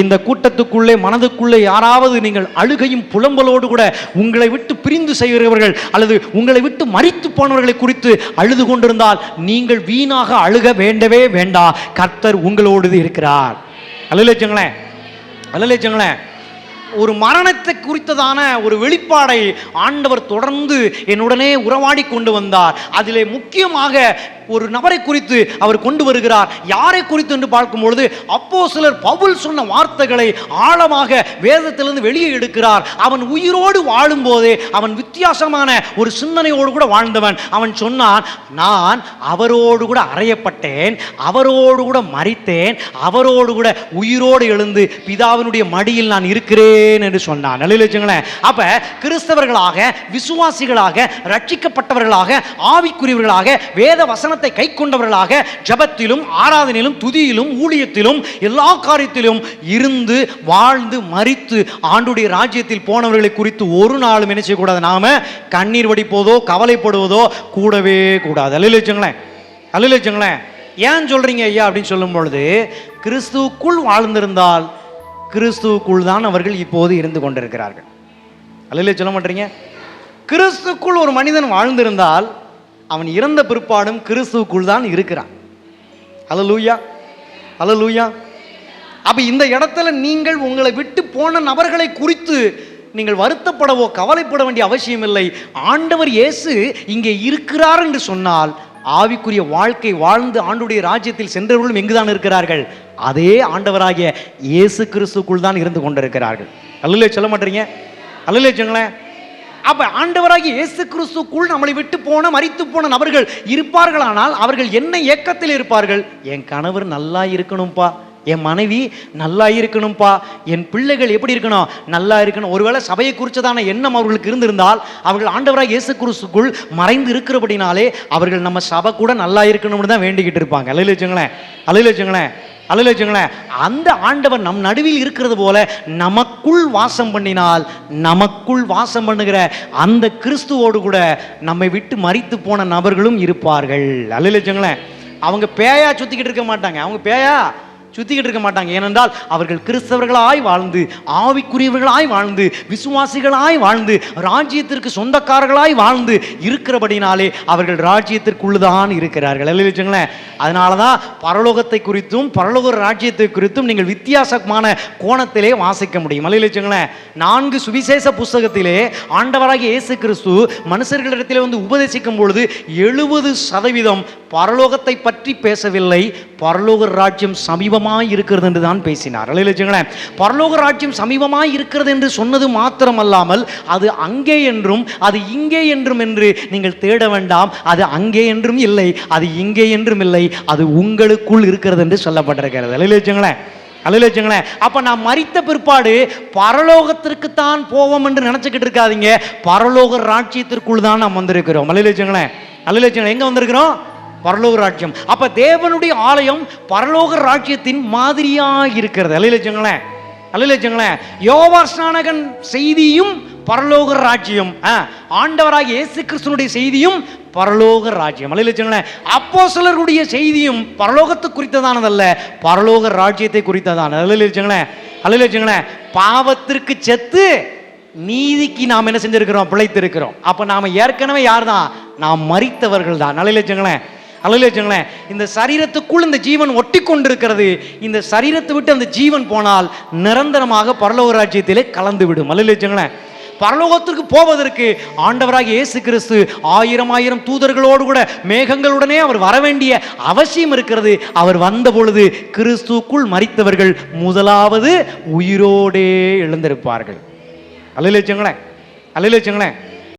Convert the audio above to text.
இந்த கூட்டத்துக்குள்ளே மனதுக்குள்ளே யாராவது நீங்கள் அழுகையும் புலம்பலோடு கூட உங்களை விட்டு பிரிந்து செய்கிறவர்கள் அல்லது உங்களை விட்டு மறித்து போனவர்களை குறித்து அழுது கொண்டிருந்தால் நீங்கள் வீணாக அழுக வேண்டவே வேண்டா. கர்த்தர் உங்களோடு இருக்கிறார். அல்லலேச்சுங்களேன் அல்லலேச்சுங்களேன் ஒரு மரணத்தை குறித்ததான ஒரு வெளிப்பாடை ஆண்டவர் தொடர்ந்து என்னுடனே உறவாடி கொண்டு வந்தார். அதிலே முக்கியமாக ஒரு நபரை குறித்து அவர் கொண்டு வருகிறார். யாரை குறித்து என்று பார்க்கும் பொழுது அப்போ சிலர் பவுல் சொன்ன வார்த்தைகளை ஆழமாக வேதத்திலிருந்து வெளியே எடுக்கிறார். அவன் உயிரோடு வாழும்போதே அவன் வித்தியாசமான ஒரு சிந்தனையோடு கூட வாழ்ந்தவன். அவன் சொன்னான் நான் அவரோடு கூட அறையப்பட்டேன் அவரோடு கூட மறித்தேன் அவரோடு கூட உயிரோடு எழுந்து பிதாவினுடைய மடியில் நான் இருக்கிறேன் என்று சொன்னான். நல்ல வச்சுங்களேன் அப்ப கிறிஸ்தவர்களாக விசுவாசிகளாக ரட்சிக்கப்பட்டவர்களாக ஆவிக்குரியவர்களாக வேத வசனத்தை கை கொண்டவர்களாக ஜபத்திலும் ஆராதனையிலும் துதியிலும் ஊழியத்திலும் எல்லா காரியத்திலும் இருந்து வாழ்ந்து மறித்து ஆண்டுடைய ராஜ்யத்தில் போனவர்களை குறித்து ஒரு நாளும் என்ன செய்யக்கூடாது? நாம கண்ணீர் வடிப்போதோ கவலைப்படுவதோ கூடவே கூடாது. அல்ல வச்சுங்களேன் அல்ல வச்சுங்களேன் ஏன் சொல்றீங்க ஐயா அப்படின்னு சொல்லும் பொழுது கிறிஸ்துவுக்குள் வாழ்ந்திருந்தால் கிறிஸ்துவுக்குள் தான் அவர்கள் இப்போது இருந்து கொண்டிருக்கிறார்கள். அல்ல சொல்ல மாட்டீங்க? கிறிஸ்துக்குள் ஒரு மனிதன் வாழ்ந்திருந்தால் அவன் இறந்த பிற்பாடும் கிறிஸ்துவுக்குள் தான் இருக்கிறான். அலலூயா அலலூயா அப்போ இந்த இடத்துல நீங்கள் உங்களை விட்டு போன நபர்களை குறித்து நீங்கள் வருத்தப்படவோ கவலைப்பட வேண்டிய அவசியம் இல்லை. ஆண்டவர் இயேசு இங்கே இருக்கிறார் என்று சொன்னால் ஆவிக்குரிய வாழ்க்கை வாழ்ந்து ஆண்டுடைய ராஜ்யத்தில் சென்றவர்களும் எங்குதான் இருக்கிறார்கள்? அதே ஆண்டவராகிய இயேசு கிறிஸ்துக்குள் தான் இருந்து கொண்டிருக்கிறார்கள். அல்லலே சொல்ல மாட்டீங்க? அல்லலே சொல்லுங்களேன். அப்போ ஆண்டவராகி இயேசு கிறிஸ்துக்குள் நம்மளை விட்டு போன மறித்து போன நபர்கள் இருப்பார்களானால் அவர்கள் என்ன ஏக்கத்தில் இருப்பார்கள்? என் கணவர் நல்லா இருக்கணும்ப்பா என் மனைவி நல்லா இருக்கணும்ப்பா என் பிள்ளைகள் எப்படி இருக்கணும்? நல்லா இருக்கணும். ஒருவேளை சபையை குறித்ததான எண்ணம் அவர்களுக்கு இருந்திருந்தால் அவர்கள் ஆண்டவராக இயேசு குருசுக்குள் மறைந்து இருக்கிறபடினாலே அவர்கள் நம்ம சபை கூட நல்லா இருக்கணும்னு தான் வேண்டிக்கிட்டு இருப்பாங்க. அலையில வச்சுங்களேன். அலையில வச்சுங்களேன். அலையில வச்சுங்களேன் அந்த ஆண்டவர் நம் நடுவில் இருக்கிறது போல நமக்குள் வாசம் பண்ணினால் நமக்குள் வாசம் பண்ணுகிற அந்த கிறிஸ்துவோடு கூட நம்மை விட்டு மறித்து போன நபர்களும் இருப்பார்கள். அலையில வச்சுங்களேன் அவங்க பேயா சுத்திக்கிட்டு இருக்க மாட்டாங்க. அவங்க பேயா சுத்திக்கிட்டு இருக்க மாட்டாங்க. ஏனென்றால் அவர்கள் கிறிஸ்தவர்களாய் வாழ்ந்து ஆவிக்குரியவர்களாய் வாழ்ந்து விசுவாசிகளாய் வாழ்ந்து ராஜ்யத்திற்கு சொந்தக்காரர்களாய் வாழ்ந்து இருக்கிறபடினாலே அவர்கள் ராஜ்யத்திற்குள்ளுதான் இருக்கிறார்கள். இல்லை வச்சுங்களேன் அதனால தான் பரலோகத்தை குறித்தும் பரலோக ராஜ்யத்தை குறித்தும் நீங்கள் வித்தியாசமான கோணத்திலே வாசிக்க முடியும். அல்ல வச்சுங்களேன் நான்கு சுவிசேஷ புஸ்தகத்திலே ஆண்டவராக இயேசு கிறிஸ்து மனுஷர்களிடத்திலே வந்து உபதேசிக்கும் பொழுது எழுபது சதவீதம் பரலோகத்தை பற்றி பேசவில்லை. பரலோக ராஜ்யம் சமீபமாக இருக்கிறது என்று தான் பேசினார். அல்ல பரலோக ராஜ்யம் சமீபமாக இருக்கிறது என்று சொன்னது மாத்திரமல்லாமல் அது அங்கே என்றும் அது இங்கே என்றும் என்று நீங்கள் தேட வேண்டாம். அது அங்கே என்றும் இல்லை அது இங்கே என்றும் இல்லை அது உங்களுக்குள் இருக்கிறது என்று சொல்லப்பட்டிருக்கிறது. அல்ல வச்சுங்களேன் அல்ல வச்சுங்களேன் அப்போ நான் மறித்த பிற்பாடு பரலோகத்திற்கு தான் போவோம் என்று நினச்சிக்கிட்டு இருக்காதீங்க. பரலோக ராட்சியத்திற்குள் தான் நாம் வந்திருக்கிறோம். அல்ல வச்சுங்களேன் அல்ல வச்சுங்களேன் எங்கே வந்திருக்கிறோம்? பரலோக ராஜ்யம். அப்ப தேவனுடைய ஆலயம் பரலோக ராஜ்யத்தின் மாதிரியா இருக்கிறது. அல்ல வச்சுங்களேன் அல்ல வச்சுங்களேன் யோவார் ஸ்நானகன் செய்தியும் பரலோக ராஜ்யம். ஆ, இயேசு கிறிஸ்துனுடைய செய்தியும் பரலோக ராஜ்யம். அல்ல வச்சுங்களேன் அப்போ சிலருடைய செய்தியும் பரலோகத்தை குறித்ததானதல்ல பரலோக ராஜ்யத்தை குறித்ததான அல்ல வச்சுங்களேன் அல்ல வச்சுங்களேன் பாவத்திற்கு செத்து நீதிக்கு நாம் என்ன செஞ்சிருக்கிறோம்? பிழைத்திருக்கிறோம். அப்ப நாம ஏற்கனவே யார் தான் நாம் மறித்தவர்கள் தான் நல்ல வச்சுங்களேன் அல்ல வச்சுங்களேன் இந்த சரீரத்துக்குள் இந்த ஜீவன் ஒட்டி கொண்டிருக்கிறது இந்த சரீரத்தை விட்டு அந்த ஜீவன் போனால் நிரந்தரமாக பரலோக ராஜ்யத்திலே கலந்து விடும். அல்ல வச்சுங்களேன் பரலோகத்திற்கு போவதற்கு ஆண்டவராக இயேசு கிறிஸ்து ஆயிரம் ஆயிரம் தூதர்களோடு கூட மேகங்களுடனே அவர் வர வேண்டிய அவசியம் இருக்கிறது. அவர் வந்த பொழுது கிறிஸ்துக்குள் மறித்தவர்கள் முதலாவது உயிரோடே எழுந்திருப்பார்கள். அல்ல வச்சுங்களேன் அல்ல வச்சுங்களேன்